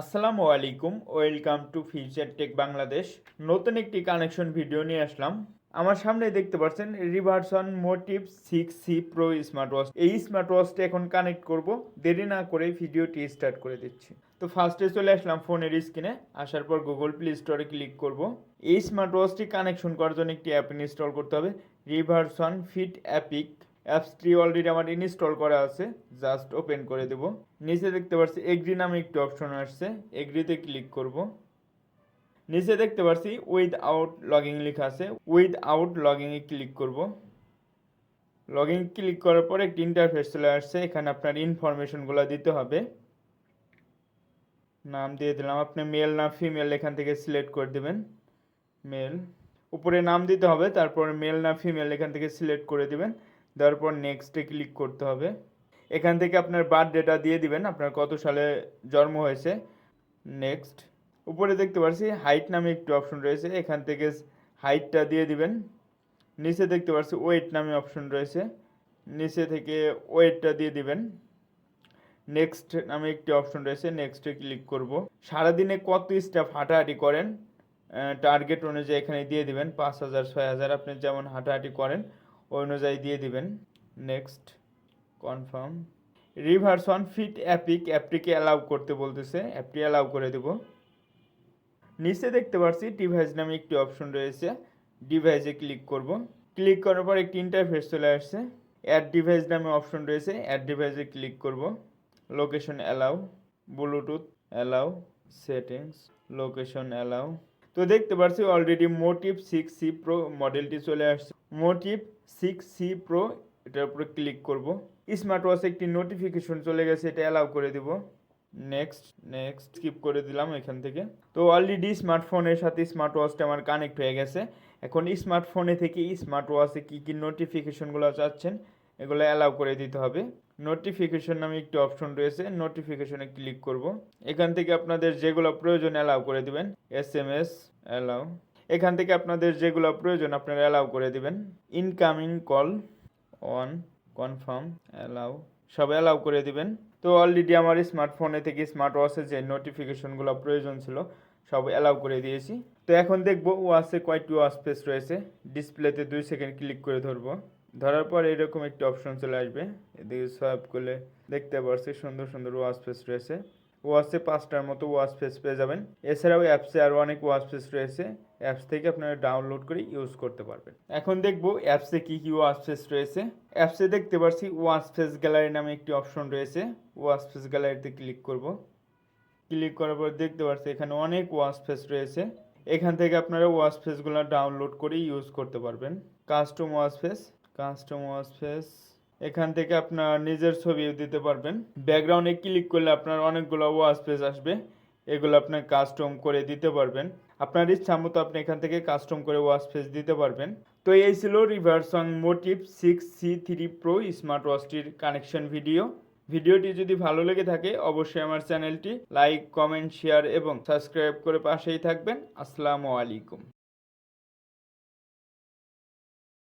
আসসালামু আলাইকুম, welcome to future tech Bangladesh. নতুন একটি কানেকশন ভিডিও নিয়ে আসলাম। আমার সামনে দেখতে পাচ্ছেন Riversong Motive six C Pro smart watch এই স্মার্ট ওয়াচটি এখন কানেক্ট করব। দেরি না করে ভিডিওটি স্টার্ট করে দিচ্ছি। তো ফার্স্টে চলে আসলাম ফোনের স্ক্রিনে। আসার পর গুগল প্লে স্টোরে ক্লিক করব। এই স্মার্ট ওয়াচটি কানেকশন করার জন্য একটি অ্যাপ ইনস্টল করতে হবে। রিভার্সন ফিট অ্যাপিক অ্যাপসটি অলরেডি আমার ইনস্টল করা আছে, জাস্ট ওপেন করে দেব। নিচে দেখতে পাচ্ছি এগ্রি নামে একটি অপশন আসছে, এগ্রিতে ক্লিক করব। নিচে দেখতে পাচ্ছি উইথ আউট লগিং লেখা আছে উইথ আউট লগিংয়ে ক্লিক করব। লগিং ক্লিক করার পর একটি ইন্টারফেস চলে আসছে, এখানে আপনার ইনফরমেশনগুলো দিতে হবে। নাম দিয়ে দিলাম, আপনি মেল না ফিমেল এখান থেকে সিলেক্ট করে দেবেন। মেল উপরে নাম দিতে হবে, তারপর মেল না ফিমেল এখান থেকে সিলেক্ট করে দিবেন। দেওয়ার পর নেক্সটে ক্লিক করতে হবে। এখান থেকে আপনার বার্থ ডেটা দিয়ে দিবেন, আপনার কত সালে জন্ম হয়েছে। নেক্সট উপরে দেখতে পাচ্ছি হাইট নামে একটি অপশন রয়েছে, এখান থেকে হাইটটা দিয়ে দিবেন। নিচে দেখতে পাচ্ছি ওয়েট নামে অপশন রয়েছে, নিচে থেকে ওয়েটটা দিয়ে দিবেন। নেক্সট নামে একটি অপশন রয়েছে নেক্সটে ক্লিক করব। সারাদিনে কত স্টাফ হাঁটাহাঁটি করেন? টার্গেট অনুযায়ী এখানে দিয়ে দিবেন, পাঁচ হাজার, ছয় হাজার, আপনি যেমন হাঁটাহাঁটি করেন। ওই অনুযায়ী দিয়ে দিবেন। Next confirm Riversong Fit অ্যাপিক অ্যাপটিকে অ্যালাউ করতে বলতেছে। অ্যাপটি অ্যালাউ করে দেব। নিচে দেখতে পাচ্ছি ডিভাইস নামে একটি অপশন রয়েছে। ডিভাইসে ক্লিক করব। ক্লিক করার পর একটি ইন্টারফেস চলে আসছে। অ্যাড ডিভাইস নামে অপশন রয়েছে। অ্যাড ডিভাইসে ক্লিক করব। Location allow Bluetooth allow settings location allow তো দেখতে পাচ্ছি already Motive six C Pro মডেলটি চলে আসছে। মোটিভ সিক্স সি প্রো এটার উপরে ক্লিক করব। স্মার্ট ওয়াচে একটি নোটিফিকেশন চলে গেছে, এটা অ্যালাউ করে দিব। নেক্সট নেক্সট স্কিপ করে দিলাম এখান থেকে। তো অলরেডি স্মার্টফোনের সাথে স্মার্ট ওয়াচটা আমার কানেক্ট হয়ে গেছে। এখন স্মার্টফোনে থেকে স্মার্ট ওয়াচে কী কী নোটিফিকেশনগুলো চাচ্ছেন, এগুলো অ্যালাউ করে দিতে হবে। নোটিফিকেশন নামে একটি অপশন রয়েছে নোটিফিকেশনে ক্লিক করব। এখান থেকে আপনাদের যেগুলো প্রয়োজন অ্যালাউ করে দিবেন। এস এম এস অ্যালাউ এখান থেকে আপনাদের যেগুলো প্রয়োজন আপনারা অ্যালাউ করে দিবেন। Incoming call on confirm allow সব অ্যালাউ করে দিবেন। তো অলরেডি আমার স্মার্টফোনে থেকে স্মার্ট ওয়াচে যে নোটিফিকেশনগুলো প্রয়োজন ছিল, সব অ্যালাউ করে দিয়েছি। তো এখন দেখব ওয়াচে কয়েকটি ওয়াচ স্পেস রয়েছে। ডিসপ্লেতে দুই সেকেন্ড ক্লিক করে ধরবো। ধরার পর এরকম একটি অপশন চলে আসবে। এদিকে সোয়াইপ করলে দেখতে পারছি সুন্দর সুন্দর ওয়াচ ফেস রয়েছে। ওয়াচে পাঁচটার মতো ওয়াচ ফেস পেয়ে যাবেন। এছাড়াও অ্যাপসে আরও অনেক ওয়াচ ফেস রয়েছে। অ্যাপস থেকে আপনারা ডাউনলোড করে ইউজ করতে পারবেন। এখন দেখব অ্যাপসে কী কী ওয়াচ ফেস রয়েছে। অ্যাপসে দেখতে পাচ্ছি ওয়াচ ফেস গ্যালারি নামে একটি অপশন রয়েছে। ওয়াচ ফেস গ্যালারিতে ক্লিক করব। ক্লিক করার পর দেখতে পাচ্ছি এখানে অনেক ওয়াচ ফেস রয়েছে। এখান থেকে আপনারা ওয়াচ ফেসগুলো ডাউনলোড করে ইউজ করতে পারবেন। Custom watch face, custom watch face. এখান থেকে আপনার নিজের ছবিও দিতে পারবেন। ব্যাকগ্রাউন্ডে ক্লিক করলে আপনার অনেকগুলো ওয়াচ পেজ আসবে। এগুলো আপনি কাস্টম করে দিতে পারবেন। আপনার ইচ্ছা মতো আপনি এখান থেকে কাস্টম করে ওয়াচ পেজ দিতে পারবেন। তো এই ছিল Riversong Motive six C three Pro smart ওয়াচটির connection video ভিডিওটি যদি ভালো লেগে থাকে, অবশ্যই আমার চ্যানেলটি লাইক কমেন্ট শেয়ার এবং সাবস্ক্রাইব করে পাশেই থাকবেন। আসসালামু আলাইকুম।